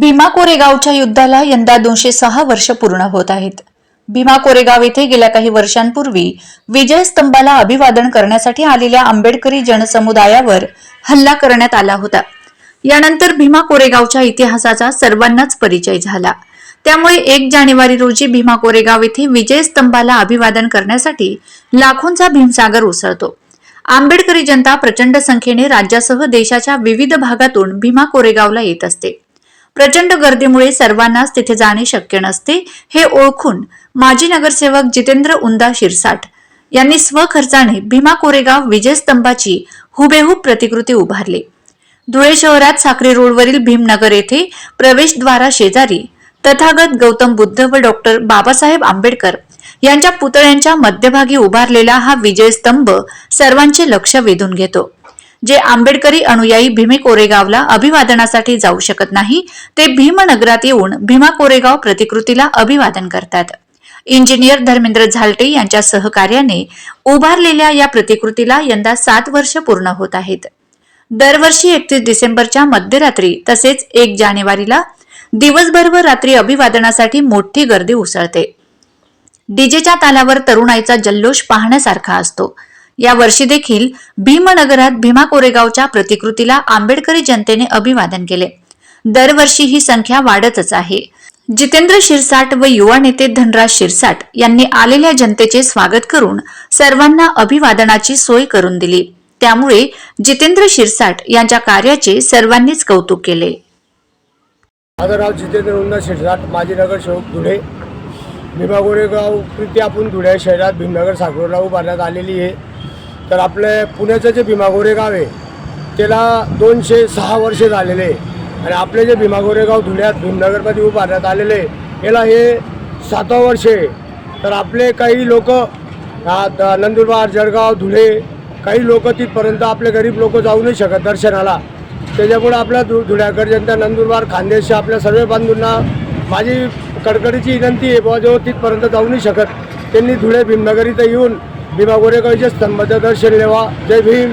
भीमा कोरेगावच्या युद्धाला यंदा दोनशे सहा वर्ष पूर्ण होत आहेत. भीमा कोरेगाव येथे गेल्या काही वर्षांपूर्वी विजय स्तंभाला अभिवादन करण्यासाठी आलेल्या आंबेडकरी जनसमुदायावर हल्ला करण्यात आला होता. यानंतर भीमा कोरेगावच्या इतिहासाचा सर्वांनाच परिचय झाला. त्यामुळे एक जानेवारी रोजी भीमा कोरेगाव येथे विजय स्तंभाला अभिवादन करण्यासाठी लाखोंचा भीमसागर उसळतो. आंबेडकरी जनता प्रचंड संख्येने राज्यासह देशाच्या विविध भागातून भीमा कोरेगावला येत असते. प्रचंड गर्दीमुळे सर्वांनाच तिथे जाणे शक्य नसते हे ओळखून माजी नगरसेवक जितेंद्र उंदा शिरसाट यांनी स्वखर्चाने भीमा कोरेगाव विजयस्तंभाची हुबेहूब प्रतिकृती उभारली. धुळे शहरात साक्री रोडवरील भीमनगर येथे प्रवेशद्वारा शेजारी तथागत गौतम बुद्ध व डॉक्टर बाबासाहेब आंबेडकर यांच्या पुतळ्यांच्या मध्यभागी उभारलेला हा विजयस्तंभ सर्वांचे लक्ष वेधून घेतो. जे आंबेडकरी अनुयायी भीमे कोरेगावला अभिवादनासाठी जाऊ शकत नाही ते भीमनगरात येऊन भीमा कोरेगाव प्रतिकृतीला अभिवादन करतात. इंजिनियर धर्मेंद्र झालटे यांच्या सहकार्याने उभारलेल्या या प्रतिकृतीला यंदा सात वर्ष पूर्ण होत आहेत. दरवर्षी एकतीस डिसेंबरच्या मध्यरात्री तसेच एक जानेवारीला दिवसभर व रात्री अभिवादनासाठी मोठी गर्दी उसळते. डीजेच्या तालावर तरुणाईचा जल्लोष पाहण्यासारखा असतो. या वर्षी देखील भीमनगरात भीमा कोरेगावच्या प्रतिकृतीला आंबेडकरी जनतेने अभिवादन केले. दरवर्षी ही संख्या वाढतच आहे. जितेंद्र शिरसाट व युवा नेते धनराज शिरसाट यांनी आलेल्या जनतेचे स्वागत करून सर्वांना अभिवादनाची सोय करून दिली. त्यामुळे जितेंद्र शिरसाट यांच्या कार्याचे सर्वांनीच कौतुक केले. माझं नाव जितेंद्र शिरसाट माजी नगरसेवक धुळे. भीमा गोरेगाव कृती आपण धुळे शहरात भीमनगर साखरोला उभारण्यात आलेली आहे. तर आपलं पुण्याचं जे भीमा गोरेगाव आहे त्याला दोनशे सहा वर्षे झालेले आहे. आणि आपले जे भीमा गोरेगाव धुळ्यात भीमनगरमध्ये उभारण्यात आलेले याला हे सातवं वर्ष आहे. तर आपले काही लोक नंदुरबार जळगाव धुळे काही लोक तिथपर्यंत आपले गरीब लोक जाऊ नाही शकत दर्शनाला. त्याच्यामुळे आपल्या धु धुळ्याकर जनता नंदुरबार खानदेश आपल्या सर्व बांधूंना माझी कडकडीची विनंती आहे बुवा जो तिथपर्यंत जाऊ नाही शकत. त्यांनी धुळे भीमनगर इथं येऊन भीमा गोरेगावच्या स्तंभाचं दर्शन घ्यावा जय भीम.